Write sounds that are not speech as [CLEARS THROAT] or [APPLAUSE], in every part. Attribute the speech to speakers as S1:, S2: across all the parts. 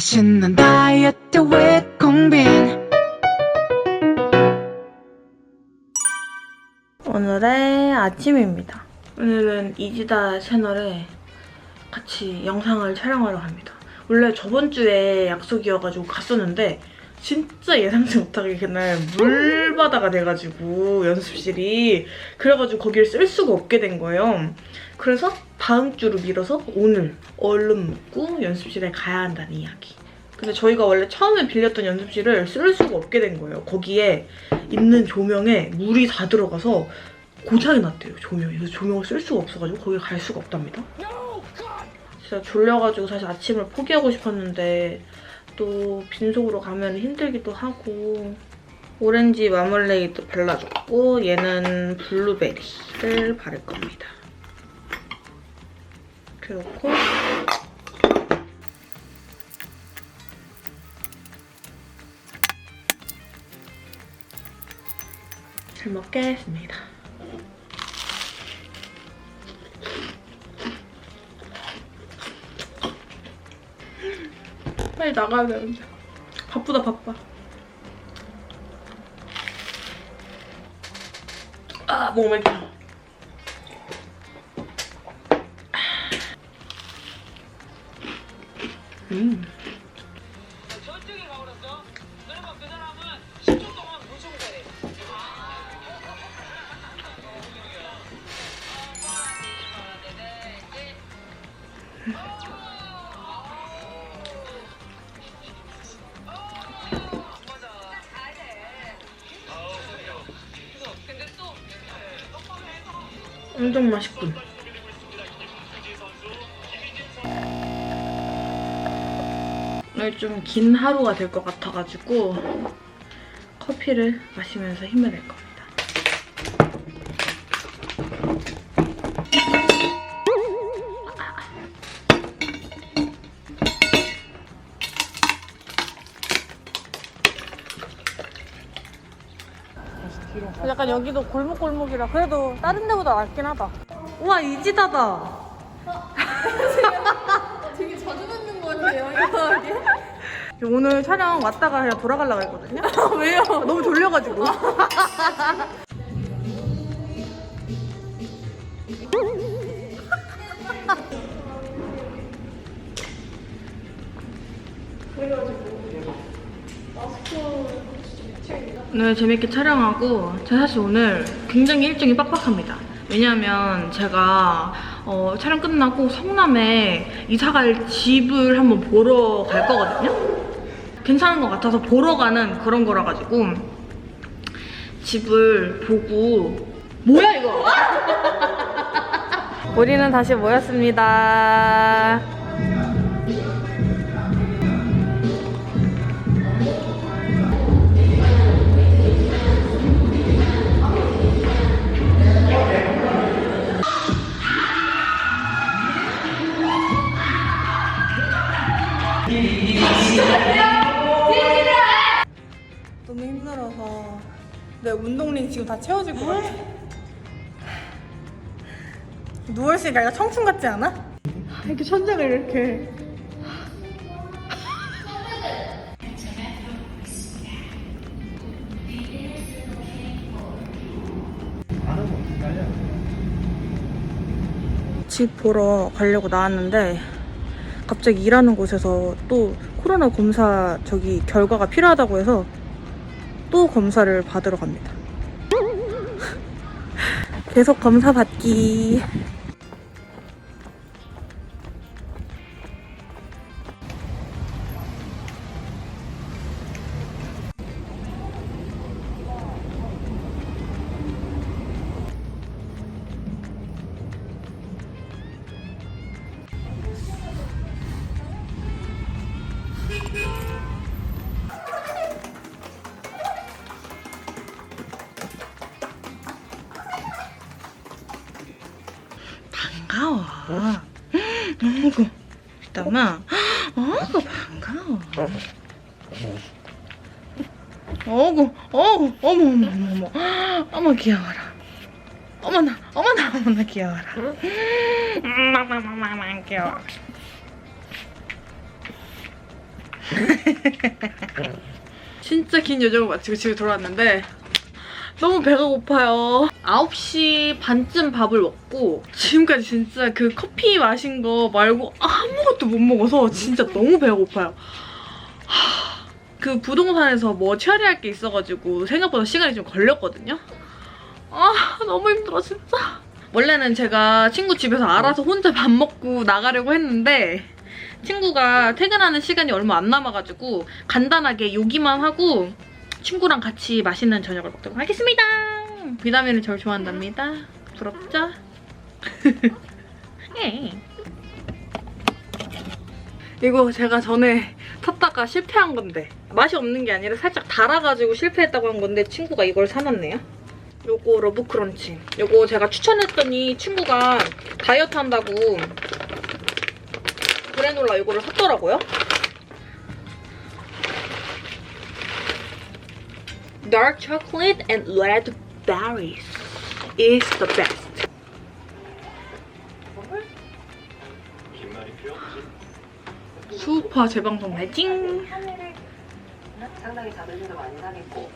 S1: 맛있는 다이어트 공빈
S2: 오늘의 아침입니다. 오늘은 이지다 채널에 같이 영상을 촬영하러 갑니다. 원래 저번 주에 약속이어가지고 갔었는데 진짜 예상치 못하게 그날 물바다가 돼가지고 연습실이 그래가지고 거기를 쓸 수가 없게 된 거예요. 그래서 다음 주로 미뤄서 오늘 얼른 먹고 연습실에 가야 한다는 이야기. 근데 저희가 원래 처음에 빌렸던 연습실을 쓸 수가 없게 된 거예요. 거기에 있는 조명에 물이 다 들어가서 고장이 났대요, 조명이. 그래서 조명을 쓸 수가 없어가지고 거기 갈 수가 없답니다. 진짜 졸려가지고 사실 아침을 포기하고 싶었는데 또 빈속으로 가면 힘들기도 하고 오렌지 마멀레이드 발라줬고 얘는 블루베리를 바를 겁니다. 이렇게 넣고 잘 먹겠습니다. 빨리 나가야 되는데. 바쁘다, 바빠. 아, 목 막혀.
S3: 돼.
S2: 엄청 맛있군. 오늘 좀 긴 하루가 될 것 같아가지고 커피를 마시면서 힘을 낼 겁니다. 약간 여기도 골목골목이라 그래도 다른 데보다 낫긴 하다. 우와 이지다다. 오늘 촬영 왔다가 그냥 돌아가려고 했거든요. [LAUGHS]
S4: 왜요?
S2: 너무 졸려가지고. [LAUGHS] 오늘 재밌게 촬영하고 제가 사실 오늘 굉장히 일정이 빡빡합니다. 왜냐하면 제가 어, 촬영 끝나고 성남에 이사갈 집을 한번 보러 갈 거거든요. 괜찮은 것 같아서 보러 가는 그런 거라 가지고 집을 보고 뭐야 이거? [LAUGHS] 우리는 다시 모였습니다. 누워있으니까 약간 청춘 같지 않아? 이렇게 천장을 이렇게. 집 보러 가려고 나왔는데 갑자기 일하는 곳에서 또 코로나 검사 저기 결과가 필요하다고 해서 또 검사를 받으러 갑니다. [LAUGHS] 계속 검사 받기. 반가워. 어구, 이따마. 어구, 반가워. 어구, 어구, 어머, 어머, 어머, 어머. 어머, 귀여워라. 어머나, 어머나, 어머나, 귀여워라. 음, 마마마마마, 귀여워. 진짜 긴 여정을 마치고 집에 돌아왔는데 너무 배가 고파요. 9시 반쯤 밥을 먹고 지금까지 진짜 그 커피 마신 거 말고 아무것도 못 먹어서 진짜 너무 배가 고파요. 하, 그 부동산에서 뭐 처리할 게 있어가지고 생각보다 시간이 좀 걸렸거든요. 아 너무 힘들어 진짜. 원래는 제가 친구 집에서 알아서 혼자 밥 먹고 나가려고 했는데 친구가 퇴근하는 시간이 얼마 안 남아가지고 간단하게 요기만 하고 친구랑 같이 맛있는 저녁을 먹도록 하겠습니다. 비타민을 절 좋아한답니다. 부럽죠? [LAUGHS] 예. 이거 제가 전에 탔다가 실패한 건데 맛이 없는 게 아니라 살짝 달아가지고 실패했다고 한 건데 친구가 이걸 사놨네요. 요거 러브 크런치. 요거 제가 추천했더니 친구가 다이어트 한다고 그래놀라 이거를 샀더라고요. Dark chocolate and red berries is the best. 수우파 재방송 매징.
S5: 상당히 자존심도 많이 상했고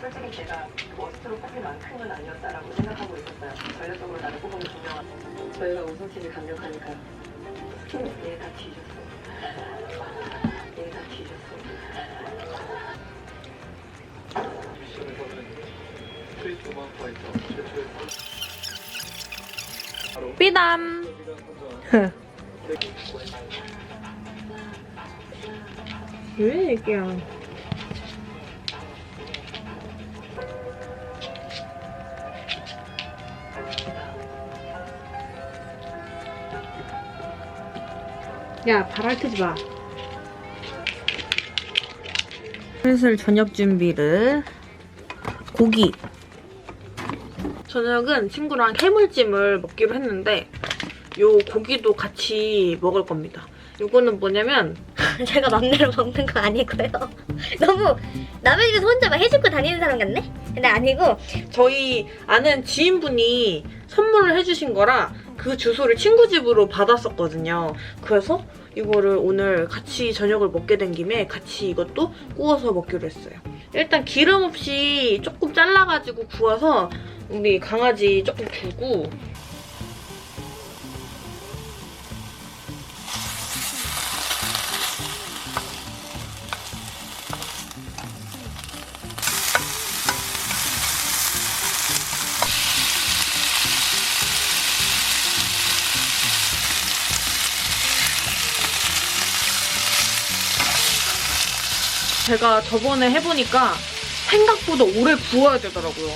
S5: 솔직히 제가 워스트로 뽑힐 만큼은 아니었다라고 생각하고 있었어요. 전략적으로 나를 뽑으면 분명한 저희가 우승팀이 강력하니까 얘다 뒤졌어. 얘다 뒤졌어.
S2: 삐담. 왜 얘기야? 야, 발알 트지 마. 슬슬 저녁 준비를. 고기. 저녁은 친구랑 해물찜을 먹기로 했는데 요 고기도 같이 먹을 겁니다. 요거는 뭐냐면 [LAUGHS]
S6: 제가 맘대로 먹는 거 아니고요. [LAUGHS] 너무 남의 집에서 혼자 막 해주고 다니는 사람 같네? 근데 아니고
S2: 저희 아는 지인분이 선물을 해주신 거라 그 주소를 친구 집으로 받았었거든요. 그래서 이거를 오늘 같이 저녁을 먹게 된 김에 같이 이것도 구워서 먹기로 했어요. 일단 기름 없이 조금 잘라가지고 구워서 우리 강아지 조금 주고 제가 저번에 해보니까 생각보다 오래 구워야 되더라고요.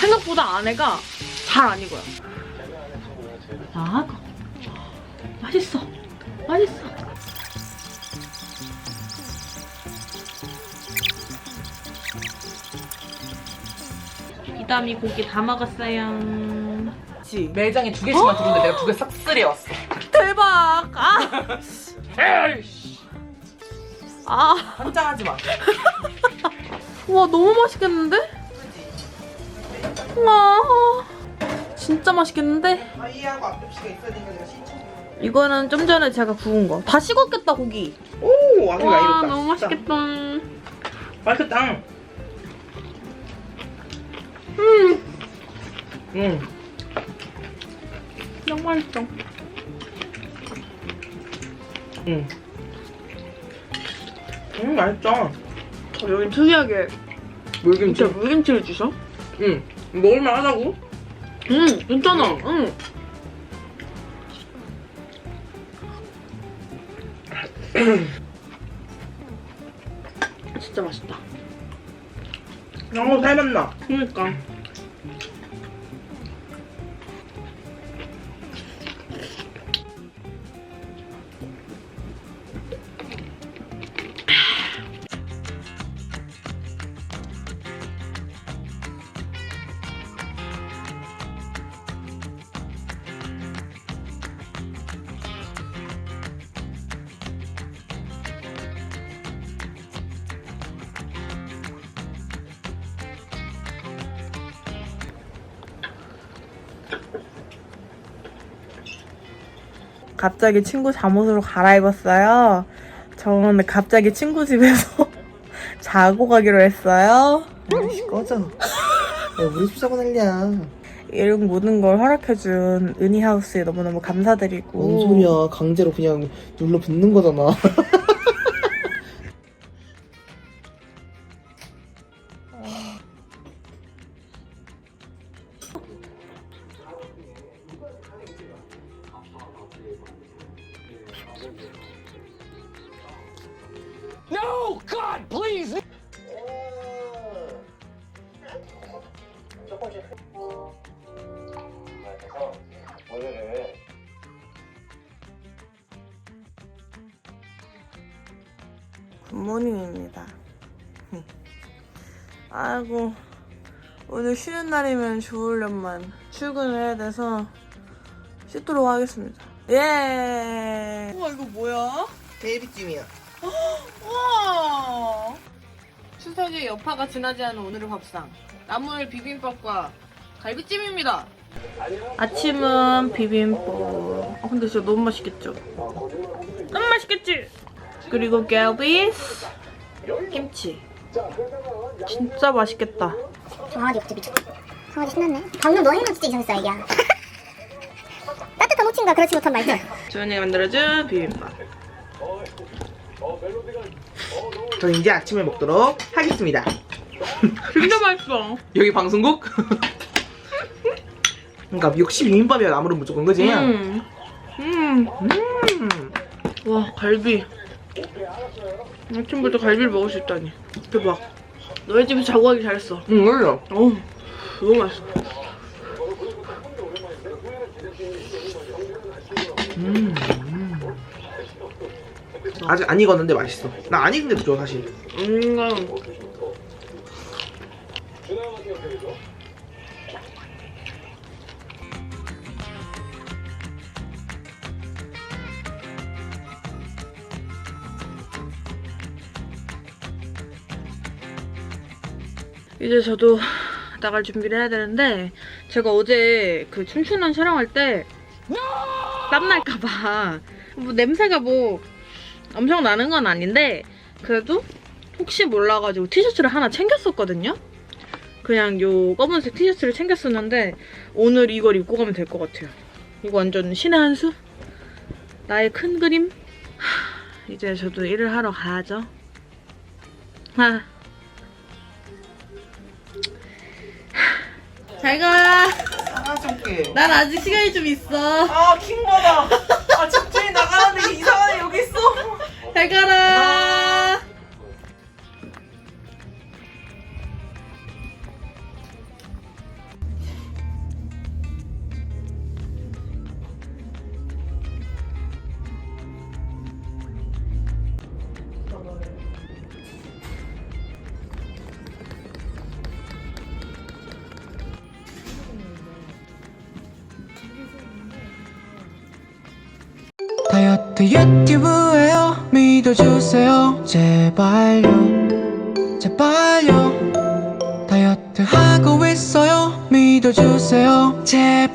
S2: 생각보다 안에가 잘 안 익어요. 아, 맛있어. 맛있어. 비담이 고기 다 먹었어요.
S7: 매장에 두 개씩만 들어오는데 내가 두 개싹 쓸해왔어.
S2: 대박! 아! [LAUGHS] 아,
S7: 한장하지 마.
S2: 와 너무 맛있겠는데? 와 진짜 맛있겠는데?
S7: 아이하고 앞접시가 있어야 되니까 내가 신청.
S2: 이거는 좀 전에 제가 구운 거. 다 식었겠다 고기.
S7: 오, 아주
S2: 와
S7: 맛있다.
S2: 너무. 맛있겠다.
S7: 맛있겠다.
S2: 음
S7: 응.
S2: 너무 맛있어.
S7: 응. 음, 맛있다.
S2: 어, 여긴 특이하게
S7: 물김치.
S2: 진짜 물김치를 주셔?
S7: 응. 먹을만 하다고?
S2: 음 괜찮아.
S7: 음.
S2: 음. [CLEARS THROAT] 진짜 맛있다.
S7: 어, 살맛나.
S2: 그러니까. 갑자기 친구 잠옷으로 갈아입었어요. 저 오늘 갑자기 친구 집에서 [LAUGHS] 자고 가기로 했어요.
S8: 아이씨 꺼져. 야 우리 집 사고 난리야.
S2: 이런 모든 걸 허락해준 은희하우스에 너무너무 감사드리고.
S8: 뭔 소리야. 강제로 그냥 눌러 붙는 거잖아 [LAUGHS]
S3: No, God, please.
S2: 굿모닝입니다. [LAUGHS] 아이고 오늘 쉬는 날이면 좋으련만 출근을 해야 돼서 씻도록 하겠습니다. 예. 우와 이거 뭐야?
S8: 베이비찜이야 [GASPS]
S2: 우와. 추석에 여파가 지나지 않은 오늘의 밥상 나물 비빔밥과 갈비찜입니다. 아침은 비빔밥. 아 근데 진짜 너무 맛있겠죠? 너무 맛있겠지? 그리고 갤비스 김치. 진짜 맛있겠다.
S6: 강아지 갑자기 미쳤다. 강아지 신났네. 방금 너 행동 진짜 이상했어, 애기야. 호칭과 그렇지 못한 말들.
S2: 주연이가 만들어준 비빔밥.
S8: 저는 이제 아침을 먹도록 하겠습니다
S2: 진짜 맛있어. [LAUGHS]
S8: 여기 방송국? 그러니까 역시 비빔밥이야 나물은 무조건 그지?
S2: 음. 음.
S8: 음.
S2: 와 갈비. 아침부터 갈비를 먹을 수 있다니. 대박. 너희 집에서 자고 가기 잘했어.
S8: 응 원래
S2: 어우 너무 맛있어.
S8: 아직 안 익었는데 맛있어. 나 안 익은 게더 좋아 사실.
S2: 음. 이제 저도 나갈 준비를 해야 되는데 제가 어제 그 춤추는 촬영할 때 땀날까봐. 뭐 냄새가 뭐 엄청 나는 건 아닌데 그래도 혹시 몰라가지고 티셔츠를 하나 챙겼었거든요. 그냥 요 검은색 티셔츠를 챙겼었는데 오늘 이걸 입고 가면 될 것 같아요. 이거 완전 신의 한 수? 나의 큰 그림? 하, 이제 저도 일을 하러 가야죠. 하. 잘 가. 아난 아직 시간이 좀 있어.
S8: 아 킹받아 아 집주인 나가는데 있어
S2: 잘 가라.
S1: 다이어트 유튜브에요 믿어주세요. 제발요. 제발요. 다이어트 하고 있어요. 믿어주세요. 제발